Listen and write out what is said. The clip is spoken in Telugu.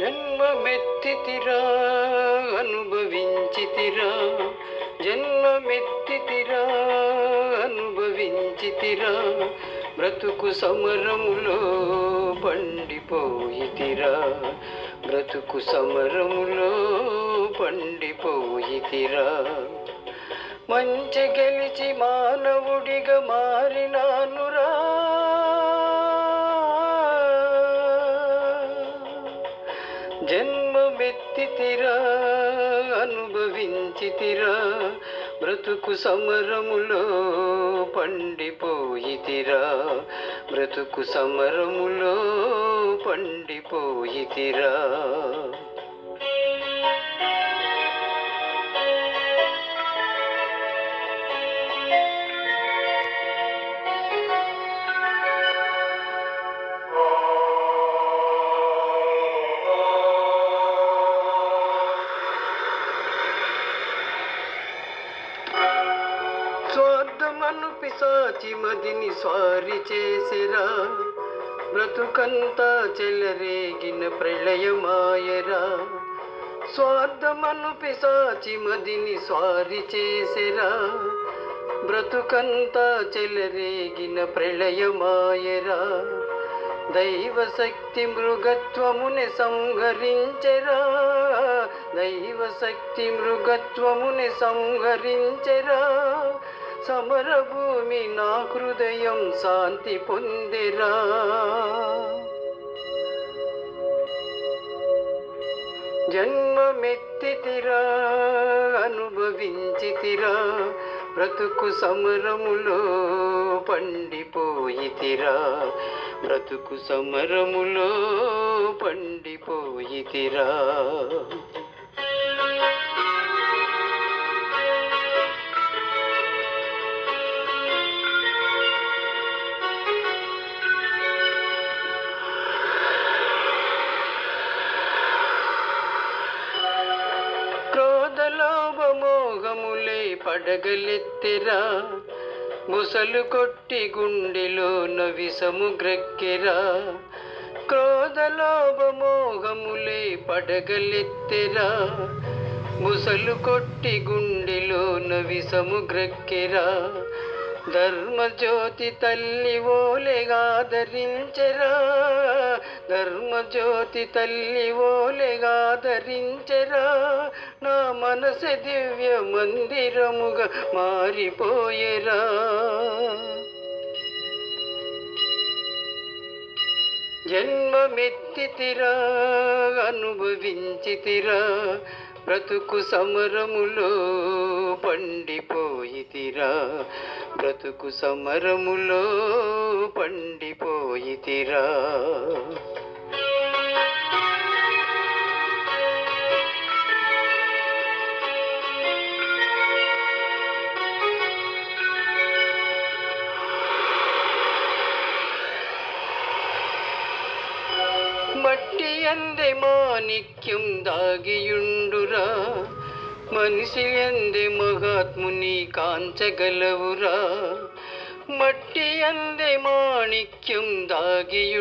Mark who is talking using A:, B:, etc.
A: జన్మమెత్తితిరా అనుభవించితిరా. జన్మమెత్తితిరా అనుభవించితిరా. బ్రతుకు సమరములో పండిపోయితిరా. బ్రతుకు సమరములో పండిపోయితిరా. మంచి గెలిచి మానవుడిగా మారినానురా. జన్మమెత్తితిరా అనుభవించితిరా బ్రతుకు సమరములో పండిపోయితిరా బ్రతుకు సమరములో పండిపోయితిరా. స్వార్థమను పిశాచి మదిని స్వారి చేసిరా. బ్రతుకంతా చెలరేగిన ప్రళయమాయరా. స్వార్థమను పిశాచి మదిని స్వారి చేసిరా. బ్రతుకంతా చెలరేగిన ప్రళయమాయరా. దైవ శక్తి మృగత్వముని సంహరించెరా. దైవ శక్తి మృగత్వముని సంహరించెరా. సమరభూమి నా హృదయం శాంతి పొందిరా. జన్మమెత్తితిరా అనుభవించితిరా బ్రతుకు సమరములో పండిపోయితిరా. బ్రతుకు సమరములో పండిపోయితిరా. పడగలెత్తెరా? బుసలు కొట్టి గుండెలో విషము గ్రక్కెరా? క్రోధలోభమోహములే పడగలెత్తెరా? బుసలు కొట్టి గుండెలో విషము గ్రక్కెరా? ధర్మజ్యోతి తల్లి ఓలెగాదరించెరా ధర్మజ్యోతి తల్లి ఓలెగాదరించెరా నా మనసు దివ్య మందిరముగా మారిపోయేరా. జన్మమెత్తితిరా అనుభవించితిరా. బ్రతుకు సమరములో పండిపోయితిరా. బ్రతుకు సమరములో పండిపోయితిరా. പട്ടി എന്റെ മാനിക്കും ദാഗിയുണ്ടുര മനുഷ്യ എന്റെ മഹാത്മുനി കാഞ്ചകലവുറ. മട്ടി എന്റെ മാണിക്കും ദാഗിയുണ്ട്